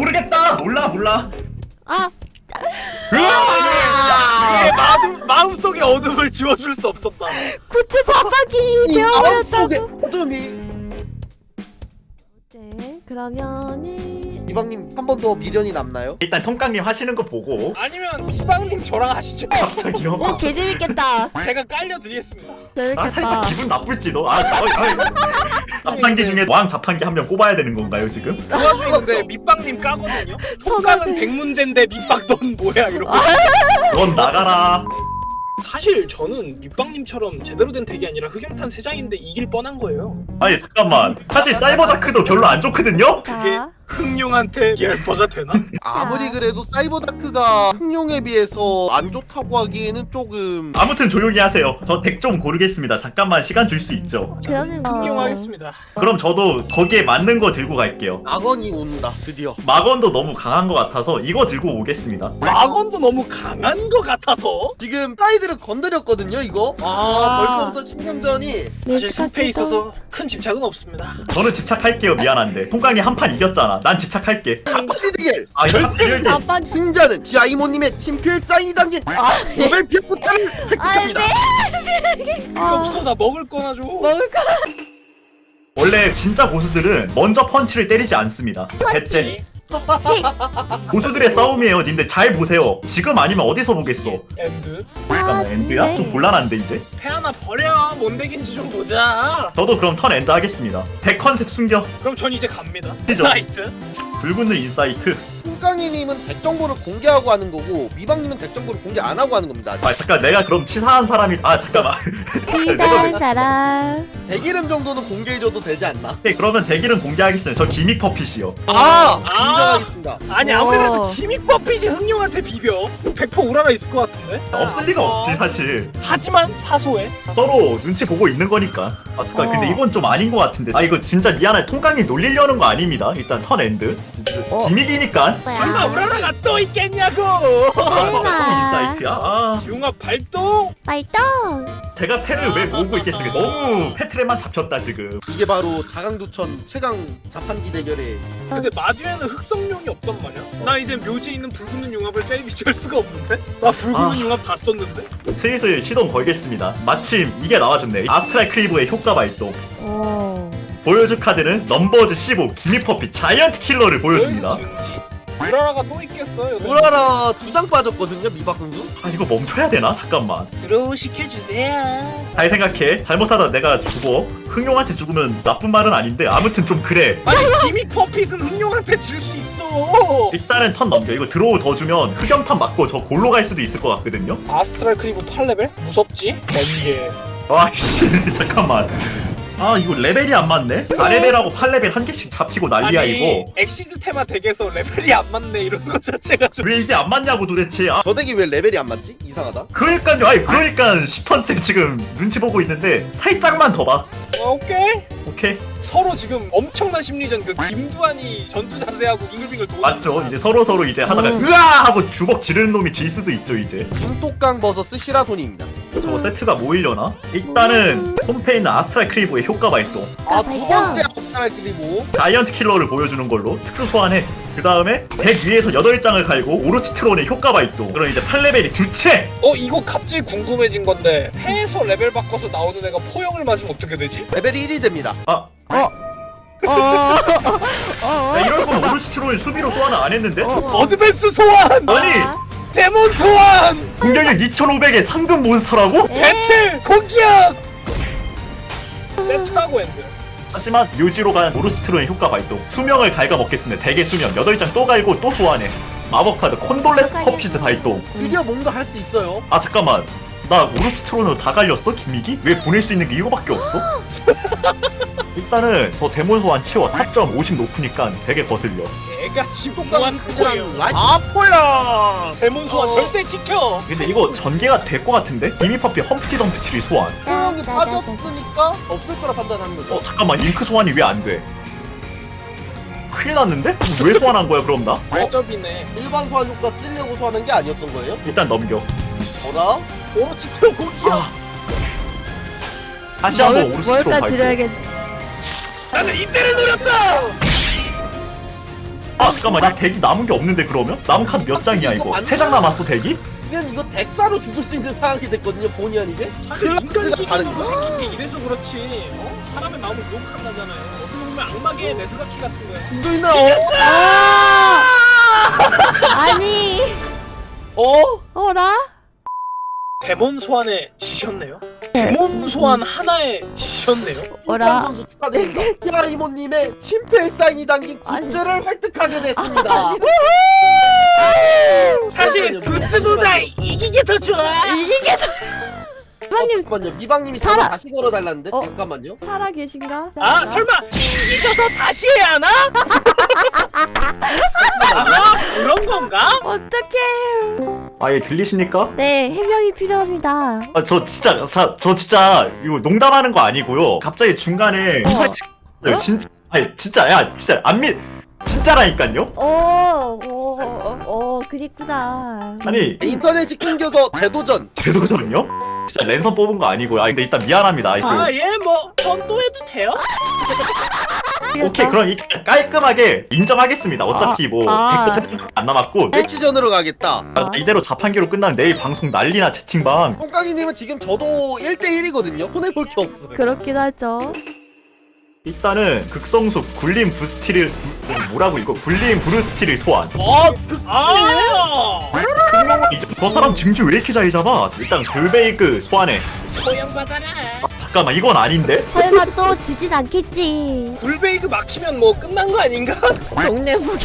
모르겠다. 몰라 몰라. 아. 그의 마음 마음속의 어둠을 지워줄 수 없었다. 구체 자판기 마음속에 되어버렸다고. 어둠이. 네 그러면은 이방님 한 번 더 미련이 남나요? 일단 통깡님 하시는 거 보고 아니면 비방님 저랑 하시죠. 갑자기요 오 개재밌겠다 제가 깔려드리겠습니다. 아 살짝 재밌겠다 기분 나쁠지도 아 어이, 어이. 자판기 중에 왕 자판기 한명 뽑아야 되는 건가요 지금? 그 와중에 근데 밑방님 까거든요. 통깡은 천하게. 백 문제인데 밑방 넌 뭐야 이러고. 넌 나가라 사실 저는 밑방님처럼 제대로 된 덱이 아니라 흑염탄 세 장인데 이길 뻔한 거예요. 아니 잠깐만 사실 사이버 다크도 별로 안 좋거든요? 그게 자 흑룡한테 기할바가 되나? 아무리 그래도 사이버다크가 흑룡에 비해서 안 좋다고 하기에는 조금 아무튼 조용히 하세요. 저 덱 좀 고르겠습니다. 잠깐만 시간 줄 수 있죠? 그러면 어, 흑룡하겠습니다. 그럼 저도 거기에 맞는 거 들고 갈게요. 악원이 온다. 드디어. 마건도 너무 강한 것 같아서 이거 들고 오겠습니다. 마건도 너무 강한 것 같아서? 지금 사이드를 건드렸거든요 이거. 아, 벌써부터 신경전이. 사실 숲에 있어서 큰 집착은 없습니다. 저는 집착할게요 미안한데. 통깡이 한 판 이겼잖아 난 집착할게. 자판기 대결 아 이거 대결 자판 승자는 디아이모님의 친필 사인이 담긴 노벨 피아노타를 획득합니다. 필요 없어 나 먹을 거나 줘. 먹을까 원래 진짜 고수들은 먼저 펀치를 때리지 않습니다. 대체 고수들의 싸움이에요 님들 잘 보세요 지금 아니면 어디서 보겠어 엔드 잠깐만 엔드야? 좀 곤란한데 이제 패 하나 버려 뭔 덱인지 좀 보자. 저도 그럼 턴 엔드 하겠습니다 덱 컨셉 숨겨 그럼 전 이제 갑니다. 그죠? 사이트. 붉은 눈 인사이트 콩깡이님은 덱 정보를 공개하고 하는 거고 미방님은 덱 정보를 공개 안 하고 하는 겁니다 아 잠깐 내가 그럼 치사한 사람이 아 잠깐만 치사한 사람 덱 이름 정도는 공개해줘도 되지 않나? 오케이 그러면 덱 이름 공개하겠습니다 저 기믹 퍼핏이요 아! 아! 인정하겠습니다 아니 오. 아무래도 기믹 버핏이 흑룡한테 비벼. 100% 우라가 있을 것 같은데. 없을 리가 어. 없지 사실 하지만 사소해. 서로 눈치 보고 있는 거니까 아 잠깐 어. 근데 이건 좀 아닌 것 같은데 아 이거 진짜 미안해 통깡이 놀리려는 거 아닙니다 일단 턴 엔드 어. 기믹이니까 설마 우라라가 또 있겠냐고. 설마 인사이트야 아 융합 발동. 발동 제가 패를 왜 모으고 있겠습니까 너무 패트랩만 잡혔다 지금 이게 바로 자강두천 최강 자판기 대결의 근데 마듀에는 흑성룡이 없단 말이야. 나 이제 묘지에 있는 붉은 눈 융합을 세이브 할 수가 없는데. 나 붉은 아. 눈 융합 다 썼는데. 슬슬 시동 걸겠습니다 마침 이게 나와줬네 아스트랄 크리브의 효과 발동 오 보여줄 카드는 넘버즈 15 기미퍼피 자이언트 킬러를 보여줍니다. 우라라가 또 있겠어. 여기. 우라라 두 장 빠졌거든요 미박 선수 아 이거 멈춰야 되나? 잠깐만 들어 시켜주세요. 잘 생각해 잘못하다 내가 죽어 흥룡한테 죽으면 나쁜 말은 아닌데 아무튼 좀 그래 아니 기믹 퍼핏은 흑룡한테 질 수 있어. 일단은 턴 넘겨 이거 드로우 더 주면 흑염탄 맞고 저 골로 갈 수도 있을 것 같거든요 아스트랄 크리브 8레벨? 무섭지? 번개. 아이씨 잠깐만 아 이거 레벨이 안 맞네? 4레벨하고 8레벨 한 개씩 잡히고 난리야 이거. 엑시즈 테마 덱에서 레벨이 안 맞네 이런 거 자체가 좀. 왜 이게 안 맞냐고 도대체. 아. 저 덱이 왜 레벨이 안 맞지? 이상하다. 그러니까요. 아니 그러니까 10턴째 지금 눈치 보고 있는데 살짝만 더 봐. 어, 오케이. 오케이. 서로 지금 엄청난 심리전 그 김두한이 전투 자세하고 빙글빙글 도는 맞죠. 이제 서로 서로 이제 하다가 음. 으아 하고 주먹 지르는 놈이 질 수도 있죠 이제. 김똑강 버서스 시라손입니다 저거 세트가 모이려나? 일단은 손패 있는 아스트랄 크리브의 효과 발동. 아 두. 번째 아스타랄 그리고 자이언트 킬러를 보여주는 걸로 특수 소환해. 그 다음에 100 위에서 8장을 갈고 오로치 트론의 효과 발동. 그럼 이제 8레벨이 두채! 어 이거 갑자기 궁금해진 건데 해에서 레벨 바꿔서 나오는 애가 포영을 맞으면 어떻게 되지? 레벨이 1이 됩니다. 아. 어. 야, 이럴 거면 오로치 트론을 수비로 소환을 안 했는데? 어드밴스 소환! 아니 데몬 소환! 공격력 2500의 상금 몬스터라고? 배틀 공격! 세트하고 엔드 하지만 묘지로 간 오로치 트론의 효과 발동 수명을 갉아먹겠습니다 대개 수명 8장 또 갈고 또 소환해 마법카드 콘돌레스 퍼피스 발동 드디어 뭔가 할 수 있어요 아 잠깐만 나 오로치 트론으로 다 갈렸어 기믹이? 왜 보낼 수 있는 게 이거밖에 없어? 일단은 저 데몬 소환 치워 탑점 50 높으니까 되게 거슬려 무한 그거랑 포영 라이- 아포야 데몬 소환 어. 절대 지켜 근데 이거 전개가 될 것 같은데? 기미퍼피 험프티 덤프티리 소환 소형이 빠졌으니까 없을 거라 판단하는 거죠 어 잠깐만 잉크 소환이 왜 안 돼? 큰일 났는데? 왜 소환한 거야 그럼 나? 발접이네 일반 소환 효과 쓰려고 소환한 게 아니었던 거예요? 일단 넘겨 뭐라? 오로치 트론 공격 아. 다시 한번 뭘까 발동 드려야겠 나는 이때를 노렸다 아 잠깐만 나 대기 남은 게 없는데 그러면? 남은 카드 몇 장이야 이거 세 장 남았어 대기? 지금 이거 덱사로 죽을 수 있는 상황이 됐거든요 본의 아니게 사실 클래스가 인간 다른 거야 생긴 게 이래서 그렇지 어? 사람의 마음을 욕한다잖아요 어떻게 보면 악마계의 메스가키 같은 거야 있나 어? 아! 아니 어? 어라? 데몬 소환에 지셨네요 데몬 소환 하나에 지셨네요 어라? 선수 축하드립니다 피아 이모님의 친필 사인이 담긴 아니. 굿즈를 획득하게 됐습니다 사실 굿즈보다 이기게 더 좋아 이게 이방님 잠깐만요 미방님이 살아. 전화 다시 걸어달라는데 어? 잠깐만요 살아 계신가? 아 설마 이기셔서 다시 해야 하나? 아 그런 건가? 어떡해 아예 들리십니까? 네 해명이 필요합니다 아 저 진짜 자, 저 진짜 이거 농담하는 거 아니고요. 갑자기 중간에 어. 어? 진짜 아니 진짜 야 진짜 안믿 진짜라니까요? 오오오 그랬구나 아니 인터넷이 끊겨서 재도전 제도전요? 진짜 랜선 뽑은 거 아니고요. 아 근데 일단 미안합니다. 이거 아예뭐전또 해도 돼요? 오케이 그럼 이 깔끔하게 인정하겠습니다. 어차피 뭐 아. 댓글 세안 남았고 매치전으로 가겠다 아, 이대로 자판기로 끝나면 내일 방송 난리나 채팅방. 똥강이님은 지금 저도 1대1이거든요 손해볼 게 없어요 그렇긴 하죠 일단은 극성수 굴림 부스티를 부- 뭐라고 이거 굴림 브루스티를 소환. 아, 그, 아 이제 저 사람 징주 왜 이렇게 잘 잡아? 일단 글베이크 소환해. 소양받아라 아, 잠깐만 이건 아닌데? 설마 또 지진 않겠지 굴베이그 막히면 뭐 끝난 거 아닌가? 동네 북이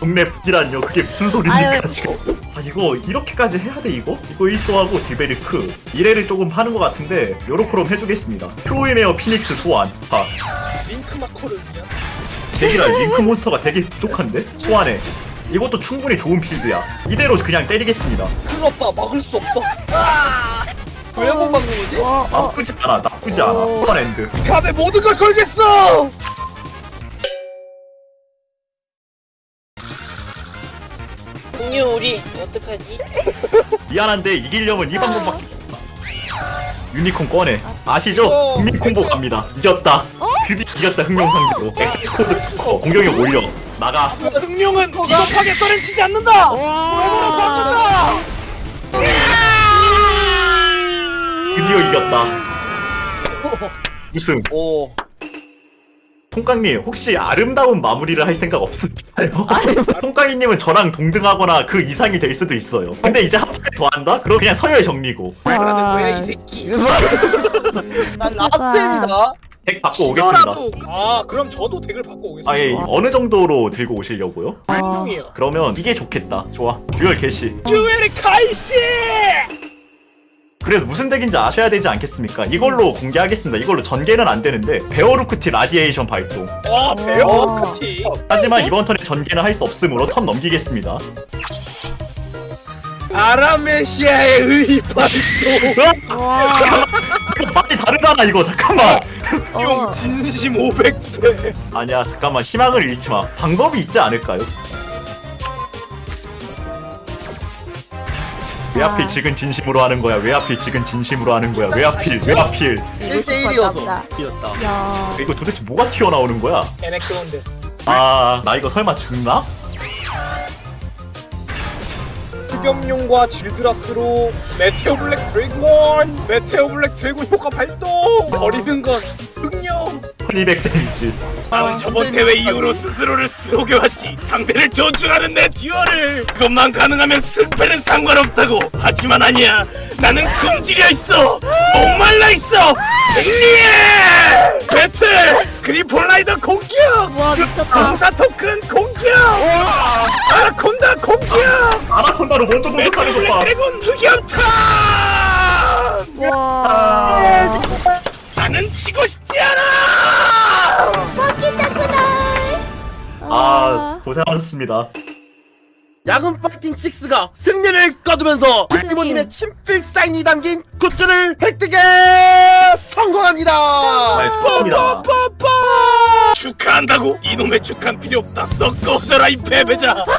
동네 북이란요. 그게 무슨 소리입니까 아유. 지금? 아 이거 이렇게까지 해야 돼 이거? 이거 일소하고 딜베리크 이래를 조금 파는 것 같은데 요렇게럼 해주겠습니다. 프로이메어 피닉스 소환. 아 링크 마커를 위한 제기랄 링크 몬스터가 되게 부족한데? 소환해. 이것도 충분히 좋은 필드야. 이대로 그냥 때리겠습니다. 클럽바 막을 수 없다 왜 한 번 막는 거지? 어, 어. 나쁘지 않아. 나쁘지 않아. 오. 소환 엔드. 갑에 모든 걸 걸겠어 공유 우리 어떡하지? 미안한데 이기려면 이 방법밖에 없다. 유니콘 꺼내. 아시죠? 어. 국민 콤보 갑니다. 이겼다. 드디어 이겼다 흥룡상대로. 엑스 코드 투커 공격력 올려. 나가. 흥룡은 비겁하게 쏘렌치지 않는다 와 드디어 이겼다. 우승. 오 통깡님 혹시 아름다운 마무리를 할 생각 없을까요? 통깡이님은 저랑 동등하거나 그 이상이 될 수도 있어요. 근데 이제 한 판 더 한다? 그럼 그냥 서열 정리고. 말하는 거야 이 새끼 난 라스텔이다 덱 바꿔 오겠습니다. 아 그럼 저도 덱을 바꿔 오겠습니다 아, 예, 어느 정도로 들고 오시려고요? 흥룡이에요 그러면 이게 좋겠다. 좋아. 듀얼 개시. 듀엘의 카이시 그래도 무슨 덱인지 아셔야 되지 않겠습니까? 이걸로 공개하겠습니다. 이걸로 전개는 안 되는데 베어루크티 라디에이션 발동. 와 배어 크티 하지만 이번 턴에 전개는 할 수 없으므로 턴 넘기겠습니다. 아라메시아의 의발도 와 이거 많이 다르잖아 이거 잠깐만. 용 어. 진심 500배 아니야 잠깐만 희망을 잃지 마. 방법이 있지 않을까요? 왜 하필 지금 진심으로 하는 거야? 왜 하필 지금 진심으로 하는 거야? 왜 하필? 왜 하필? 이거 싶었나 보다. 1대1이어서 이었다 야 이거 도대체 뭐가 튀어나오는 거야? 에넥트론데 아, 나 이거 설마 죽나? 흑염룡과 질드라스로 메테오 블랙 드래곤 메테오 블랙 드래곤 효과 발동 버리는 건 흑룡 1200 데미지. 나는 저번 대회 이후로 스스로를 속여왔지. 상대를 존중하는 내 듀얼을. 그것만 가능하면 승패는 상관없다고. 하지만 아니야. 나는 금지려 있어. 목말라 있어. 승리해! 배틀! 그리폴라이더 공격! 와 미쳤다. 방사 토큰 공격! 아라콘다 공격! 아나콘다로 먼저 공격하는 것 봐. 드래곤 흑염탄! 와. 나는 지고 싶 아 고생하셨습니다. 야근 파이팅 6가 승리를 거두면서 승리. 이모님의 친필 사인이 담긴 굿즈를 획득에 성공합니다 잘 축하합니다. 축하한다고 이놈의 축하는 필요 없다 썩 꺼져라 이 패배자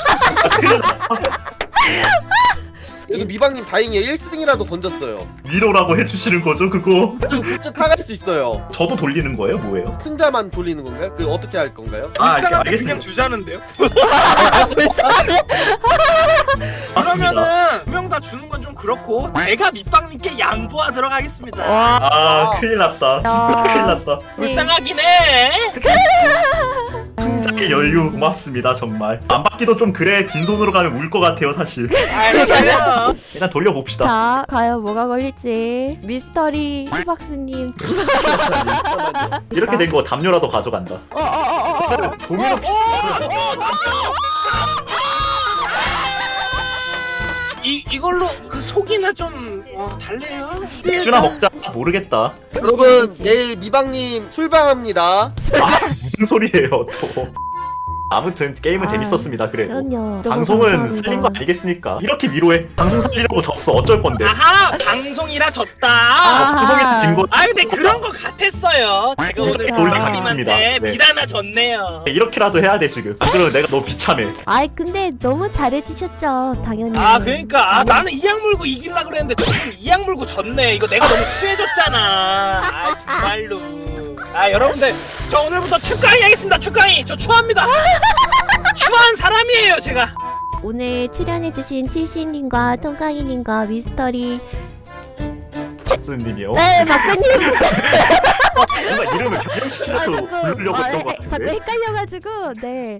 그래도 미방님 다행이에요 1승이라도 건졌어요 위로라고 해주시는 거죠 그거? 굿즈 타갈 수 있어요 저도 돌리는 거예요 뭐예요? 승자만 돌리는 건가요? 그 어떻게 할 건가요? 아 불쌍한데 그냥 알겠습니다 주자는데요? 맞습니다. 그러면은 두 명 다 주는 건 좀 그렇고 제가 밑방님께 양보하도록 하겠습니다. 와. 아 큰일 났다 진짜 야. 큰일 났다 불쌍하긴 해. 승자의 여유 고맙습니다 정말 안 받기도 좀 그래 빈손으로 가면 울 것 같아요 사실 알겠어요. 일단 돌려봅시다 자, 과연 뭐가 걸릴지. 미스터리 슈박스님. 이렇게 된 거 담요라도 가져간다 어, 어, 어, 어, 어. 도미노 이 이걸로 그 속이나 좀 어, 달래요. 맥주나 먹자 모르겠다 여러분 내일 미방님 출방합니다 아 무슨 소리예요 또 아무튼 게임은 아, 재밌었습니다 그래도 그럼요. 너무 방송은 감사합니다. 살린 거 아니겠습니까? 이렇게 위로해 방송 살리려고 졌어 어쩔 건데 아하 방송이라 졌다. 아. 방송에서 진거 아 근데 그런 거 같았어요. 제가 오늘 원래 사장님한테 가겠습니다. 네. 미라나 졌네요. 이렇게라도 해야 돼 지금 안 그러면 내가 너 비참해 아이, 근데 너무 잘해주셨죠, 당연히. 아 그러니까 아, 나는 이악 물고 이길라 그랬는데 조금 이악 물고 졌네. 이거 내가 너무 취해졌잖아. 아 정말로. 아 여러분들 저 오늘부터 축가이 하겠습니다. 축가이 저 추합니다. 추한 사람이에요 제가. 오늘 출연해주신 칠신님과 통깡이님과 미스터리. 박스님이요 네, 박사님. 뭔가 이름을 아, 자꾸, 부르려고 아, 했던 것 해- 자꾸 같은데 헷갈려가지고, 네.